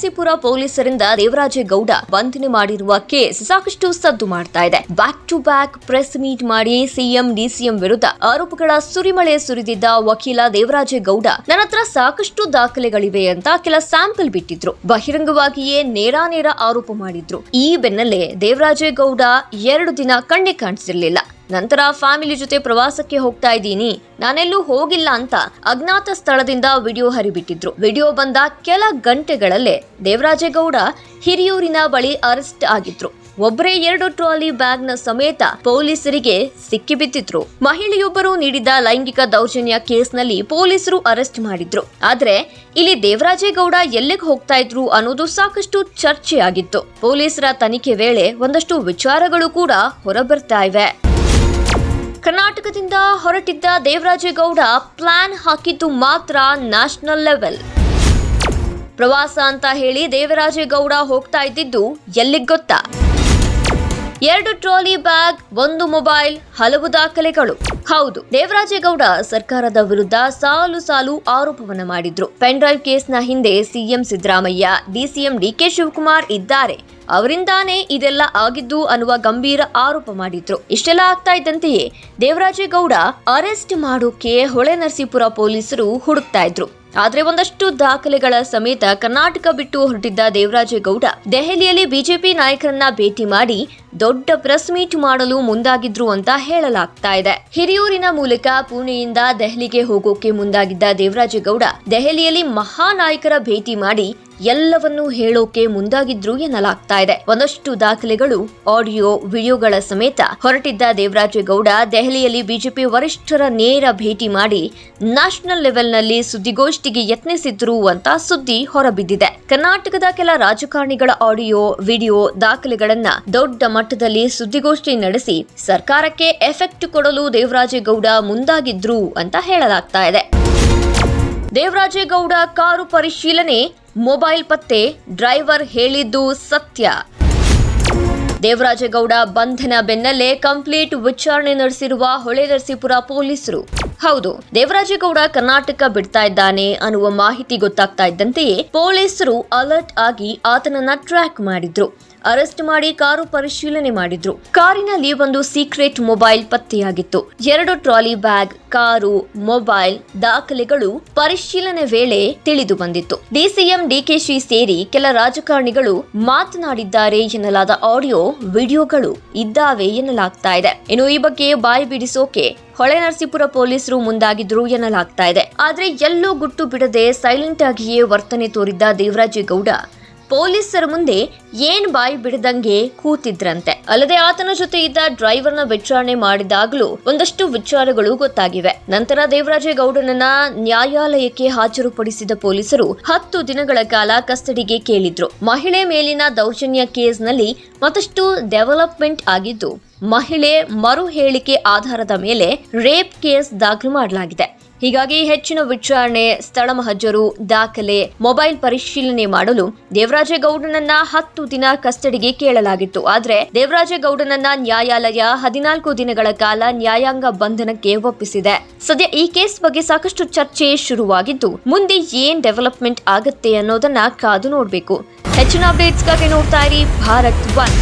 ಹೊಳೆನರಸೀಪುರ ಪೊಲೀಸರಿಂದ ದೇವರಾಜೇಗೌಡ ವಂದನೆ ಮಾಡಿರುವ ಕೇಸ್ ಸಾಕಷ್ಟು ಸದ್ದು ಮಾಡ್ತಾ ಇದೆ. Back to back press meet ಮಾಡಿ ಸಿಎಂ, ಡಿಸಿಎಂ ವಿರುದ್ಧ ಆರೋಪಗಳ ಸುರಿಮಳೆ ಸುರಿದಿದ್ದ ವಕೀಲ ದೇವರಾಜೇಗೌಡ ನನ್ನ ಹತ್ರ ಸಾಕಷ್ಟು ದಾಖಲೆಗಳಿವೆ ಅಂತ ಕೆಲ ಸ್ಯಾಂಪಲ್ ಬಿಟ್ಟಿದ್ರು. ಬಹಿರಂಗವಾಗಿಯೇ ನೇರಾನೇರ ಆರೋಪ ಮಾಡಿದ್ರು. ಈ ಬೆನ್ನಲ್ಲೇ ದೇವರಾಜೇಗೌಡ ಎರಡು ದಿನ ಕಣ್ಣೆ ಕಾಣಿಸಿರ್ಲಿಲ್ಲ. ನಂತರ ಫ್ಯಾಮಿಲಿ ಜೊತೆ ಪ್ರವಾಸಕ್ಕೆ ಹೋಗ್ತಾ ಇದ್ದೀನಿ. ನಾನೆಲ್ಲೂ ಹೋಗಿಲ್ಲ ಅಂತ ಅಜ್ಞಾತ ಸ್ಥಳದಿಂದ ವಿಡಿಯೋ ಹರಿಬಿಟ್ಟಿದ್ರು. ವಿಡಿಯೋ ಬಂದ ಕೆಲ ಗಂಟೆಗಳಲ್ಲೇ ದೇವರಾಜೇಗೌಡ ಹಿರಿಯೂರಿನ ಬಳಿ ಅರೆಸ್ಟ್ ಆಗಿದ್ರು. ಒಬ್ಬರೇ ಎರಡು ಟ್ರಾಲಿ ಬ್ಯಾಗ್ನ ಸಮೇತ ಪೊಲೀಸರಿಗೆ ಸಿಕ್ಕಿಬಿದ್ದಿದ್ರು. ಮಹಿಳೆಯೊಬ್ಬರು ನೀಡಿದ ಲೈಂಗಿಕ ದೌರ್ಜನ್ಯ ಕೇಸ್ನಲ್ಲಿ ಪೊಲೀಸರು ಅರೆಸ್ಟ್ ಮಾಡಿದ್ರು. ಆದ್ರೆ ಇಲ್ಲಿ ದೇವರಾಜೇಗೌಡ ಎಲ್ಲಿಗೆ ಹೋಗ್ತಾ ಇದ್ರು ಅನ್ನೋದು ಸಾಕಷ್ಟು ಚರ್ಚೆಯಾಗಿತ್ತು. ಪೊಲೀಸರ ತನಿಖೆ ವೇಳೆ ಒಂದಷ್ಟು ವಿಚಾರಗಳು ಕೂಡ ಹೊರಬರ್ತಾ ಇವೆ. ಕರ್ನಾಟಕದಿಂದ ಹೊರಟಿದ್ದ ದೇವರಾಜೇಗೌಡ ಪ್ಲಾನ್ ಹಾಕಿದ್ದು ಮಾತ್ರ ನ್ಯಾಷನಲ್ ಲೆವೆಲ್. ಪ್ರವಾಸ ಅಂತ ಹೇಳಿ ದೇವರಾಜೇಗೌಡ ಹೋಗ್ತಾ ಇದ್ದಿದ್ದು ಎಲ್ಲಿಗೆ ಗೊತ್ತಾ? ಎರಡು ಟ್ರಾಲಿ ಬ್ಯಾಗ್, ಒಂದು ಮೊಬೈಲ್, ಹಲವು ದಾಖಲೆಗಳು. ಹೌದು, ದೇವರಾಜೇಗೌಡ ಸರ್ಕಾರದ ವಿರುದ್ಧ ಸಾಲು ಸಾಲು ಆರೋಪವನ್ನ ಮಾಡಿದ್ರು. ಪೆನ್ ಡ್ರೈವ್ ಕೇಸ್ನ ಹಿಂದೆ CM Siddaramaiah, DCM DK Shivakumar ಇದ್ದಾರೆ. ಅವರಿಂದಾನೇ ಇದೆಲ್ಲ ಆಗಿದ್ದು ಅನ್ನುವ ಗಂಭೀರ ಆರೋಪ ಮಾಡಿದ್ರು. ಇಷ್ಟೆಲ್ಲ ಆಗ್ತಾ ಇದ್ದಂತೆಯೇ ದೇವರಾಜೇಗೌಡ ಅರೆಸ್ಟ್ ಮಾಡೋಕೆ ಹೊಳೆ ನರಸೀಪುರ ಪೊಲೀಸರು ಹುಡುಕ್ತಾ ಇದ್ರು. ಆದ್ರೆ ಒಂದಷ್ಟು ದಾಖಲೆಗಳ ಸಮೇತ ಕರ್ನಾಟಕ ಬಿಟ್ಟು ಹೊರಟಿದ್ದ ದೇವರಾಜೇಗೌಡ ದೆಹಲಿಯಲ್ಲಿ ಬಿಜೆಪಿ ನಾಯಕರನ್ನ ಭೇಟಿ ಮಾಡಿ ದೊಡ್ಡ ಪ್ರೆಸ್ ಮೀಟ್ ಮಾಡಲು ಮುಂದಾಗಿದ್ರು ಅಂತ ಹೇಳಲಾಗ್ತಾ ಇದೆ. ಹಿರಿಯೂರಿನ ಮೂಲಕ ಪುಣೆಯಿಂದ ದೆಹಲಿಗೆ ಹೋಗೋಕೆ ಮುಂದಾಗಿದ್ದ ದೇವರಾಜೇಗೌಡ ದೆಹಲಿಯಲ್ಲಿ ಮಹಾನಾಯಕರ ಭೇಟಿ ಮಾಡಿ ಎಲ್ಲವನ್ನೂ ಹೇಳೋಕೆ ಮುಂದಾಗಿದ್ರು ಎನ್ನಲಾಗ್ತಾ ಇದೆ. ಒಂದಷ್ಟು ದಾಖಲೆಗಳು, ಆಡಿಯೋ, ವಿಡಿಯೋಗಳ ಸಮೇತ ಹೊರಟಿದ್ದ ದೇವರಾಜೇಗೌಡ ದೆಹಲಿಯಲ್ಲಿ ಬಿಜೆಪಿ ವರಿಷ್ಠರ ನೇರ ಭೇಟಿ ಮಾಡಿ ನ್ಯಾಷನಲ್ ಲೆವೆಲ್ನಲ್ಲಿ ಸುದ್ದಿಗೋಷ್ಠಿಗೆ ಯತ್ನಿಸಿದ್ರು ಅಂತ ಸುದ್ದಿ ಹೊರಬಿದ್ದಿದೆ. ಕರ್ನಾಟಕದ ಕೆಲ ರಾಜಕಾರಣಿಗಳ ಆಡಿಯೋ, ವಿಡಿಯೋ ದಾಖಲೆಗಳನ್ನ ದೊಡ್ಡ ಮಟ್ಟದಲ್ಲಿ ಸುದ್ದಿಗೋಷ್ಠಿ ನಡೆಸಿ ಸರ್ಕಾರಕ್ಕೆ ಎಫೆಕ್ಟ್ ಕೊಡಲು ದೇವರಾಜೇಗೌಡ ಮುಂದಾಗಿದ್ರು ಅಂತ ಹೇಳಲಾಗ್ತಾ ಇದೆ. ದೇವರಾಜೇಗೌಡ ಕಾರು ಪರಿಶೀಲನೆ ಮೊಬೈಲ್ ಪತ್ತೆ ಡ್ರೈವರ್ ಹೇಳಿದ್ದು ಸತ್ಯ. ದೇವರಾಜೇಗೌಡ ಬಂಧನ ಬೆನ್ನಲ್ಲೇ ಕಂಪ್ಲೀಟ್ ವಿಚಾರಣೆ ನಡೆಸಿರುವ ಹೊಳೆ ನರಸೀಪುರ ಪೊಲೀಸರು. ಹೌದು, ದೇವರಾಜೇಗೌಡ ಕರ್ನಾಟಕ ಬಿಡ್ತಾ ಇದ್ದಾನೆ ಅನ್ನುವ ಮಾಹಿತಿ ಗೊತ್ತಾಗ್ತಾ ಇದ್ದಂತೆಯೇ ಪೊಲೀಸರು ಅಲರ್ಟ್ ಆಗಿ ಆತನನ್ನ ಟ್ರ್ಯಾಕ್ ಮಾಡಿದ್ರು. ಅರೆಸ್ಟ್ ಮಾಡಿ ಕಾರು ಪರಿಶೀಲನೆ ಮಾಡಿದ್ರು. ಕಾರಿನಲ್ಲಿ ಒಂದು ಸೀಕ್ರೆಟ್ ಮೊಬೈಲ್ ಪತ್ತೆಯಾಗಿತ್ತು. ಎರಡು ಟ್ರಾಲಿ ಬ್ಯಾಗ್, ಕಾರು, ಮೊಬೈಲ್ ದಾಖಲೆಗಳು ಪರಿಶೀಲನೆ ವೇಳೆ ತಿಳಿದು ಬಂದಿತ್ತು. ಡಿಸಿಎಂ ಡಿಕೆಶಿ ಸೇರಿ ಕೆಲ ರಾಜಕಾರಣಿಗಳು ಮಾತನಾಡಿದ್ದಾರೆ ಎನ್ನಲಾದ ಆಡಿಯೋ ವಿಡಿಯೋಗಳು ಇದ್ದಾವೆ ಎನ್ನಲಾಗ್ತಾ ಇದೆ. ಇನ್ನು ಈ ಬಗ್ಗೆ ಬಾಯಿ ಬಿಡಿಸೋಕೆ ಹೊಳೆ ನರಸೀಪುರ ಪೊಲೀಸರು ಮುಂದಾಗಿದ್ರು ಎನ್ನಲಾಗ್ತಾ ಇದೆ. ಆದ್ರೆ ಎಲ್ಲೂ ಗುಟ್ಟು ಬಿಡದೆ ಸೈಲೆಂಟ್ ಆಗಿಯೇ ವರ್ತನೆ ತೋರಿದ್ದ ದೇವರಾಜೇಗೌಡ ಪೊಲೀಸರ ಮುಂದೆ ಏನ್ ಬಾಯಿ ಬಿಡದಂಗೆ ಕೂತಿದ್ರಂತೆ. ಅಲ್ಲದೆ ಆತನ ಜೊತೆ ಇದ್ದ ಡ್ರೈವರ್ನ ವಿಚಾರಣೆ ಮಾಡಿದಾಗಲೂ ಒಂದಷ್ಟು ವಿಚಾರಗಳು ಗೊತ್ತಾಗಿವೆ. ನಂತರ ದೇವರಾಜೇಗೌಡನನ್ನ ನ್ಯಾಯಾಲಯಕ್ಕೆ ಹಾಜರುಪಡಿಸಿದ ಪೊಲೀಸರು ಹತ್ತು ದಿನಗಳ ಕಾಲ ಕಸ್ಟಡಿಗೆ ಕೇಳಿದ್ರು. ಮಹಿಳೆ ಮೇಲಿನ ದೌರ್ಜನ್ಯ ಕೇಸ್ನಲ್ಲಿ ಮತ್ತಷ್ಟು ಡೆವಲಪ್ಮೆಂಟ್ ಆಗಿದ್ದು, ಮಹಿಳೆ ಮರು ಹೇಳಿಕೆ ಆಧಾರದ ಮೇಲೆ ರೇಪ್ ಕೇಸ್ ದಾಖಲು ಮಾಡಲಾಗಿದೆ. ಹೀಗಾಗಿ ಹೆಚ್ಚಿನ ವಿಚಾರಣೆ ಸ್ಥಳ ಮಹಜರು ದಾಖಲೆ, ಮೊಬೈಲ್ ಪರಿಶೀಲನೆ ಮಾಡಲು ದೇವರಾಜೇಗೌಡನನ್ನ ಹತ್ತು ದಿನ ಕಸ್ಟಡಿಗೆ ಕೇಳಲಾಗಿತ್ತು. ಆದರೆ ದೇವರಾಜೇಗೌಡನನ್ನ ನ್ಯಾಯಾಲಯ ಹದಿನಾಲ್ಕು ದಿನಗಳ ಕಾಲ ನ್ಯಾಯಾಂಗ ಬಂಧನಕ್ಕೆ ಒಪ್ಪಿಸಿದೆ. ಸದ್ಯ ಈ ಕೇಸ್ ಬಗ್ಗೆ ಸಾಕಷ್ಟು ಚರ್ಚೆ ಶುರುವಾಗಿದ್ದು, ಮುಂದೆ ಏನ್ ಡೆವಲಪ್ಮೆಂಟ್ ಆಗುತ್ತೆ ಅನ್ನೋದನ್ನ ಕಾದು ನೋಡಬೇಕು. ಹೆಚ್ಚಿನ ಅಪ್ಡೇಟ್ಸ್ಗಾಗಿ ನೋಡ್ತಾ ಇರಿ ಭಾರತ್ ಒನ್.